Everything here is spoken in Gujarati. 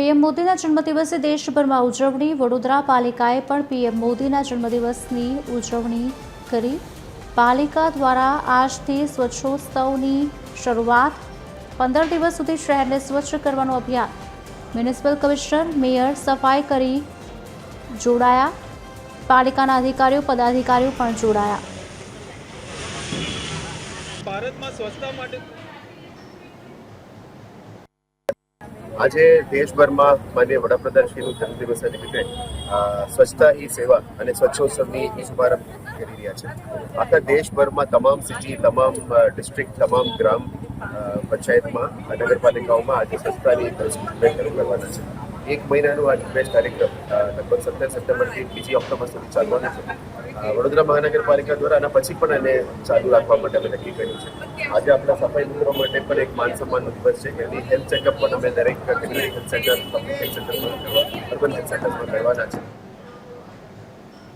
પીએમ મોદીના જન્મદિવસે દેશભરમાં ઉજવણી. વડોદરા પાલિકાએ પણ પીએમ મોદીના જન્મદિવસની ઉજવણી કરી. પાલિકા દ્વારા આજથી સ્વચ્છોત્સવની શરૂઆત. પંદર દિવસ સુધી શહેરને સ્વચ્છ કરવાનું અભિયાન. મ્યુનિસિપલ કમિશનર, મેયર સફાઈ કરી જોડાયા. પાલિકાના અધિકારીઓ, પદાધિકારીઓ પણ જોડાયા. ભારતમાં સ્વચ્છતા માટે આજે દેશભરમાં માન્ય વડાપ્રધાનશ્રીનું જન્મદિવસ નિમિત્તે સ્વચ્છતા હી સેવા અને સ્વચ્છોત્સવની શુભારંભ કરી રહ્યા છે. આખા દેશભરમાં તમામ સિટી, તમામ ડિસ્ટ્રિક્ટ, તમામ ગ્રામ પંચાયતમાં, નગરપાલિકાઓમાં આજે સ્વચ્છતાની શરૂ કરવાના છે. એક મહિનાનું આ ઝુંબેશ કાર્યક્રમ લગભગ સત્તર સપ્ટેમ્બરથી બીજી ઓક્ટોબર સુધી ચાલવાનો છે. વડોદરા મહાનગરપાલિકા દ્વારા આના પછી પણ એને ચાલુ રાખવા માટે અમે નક્કી કર્યું છે. આજે આપણા સફાઈ મિત્રો માટે પણ એક માન સન્માનનો દિવસ છે. એની હેલ્થ ચેકઅપ પણ અમે દરેક હેલ્થ સેન્ટર પબ્લિક હેલ્થ સેન્ટરમાં અર્બન હેલ્થ સેન્ટરમાં કરવાના છે.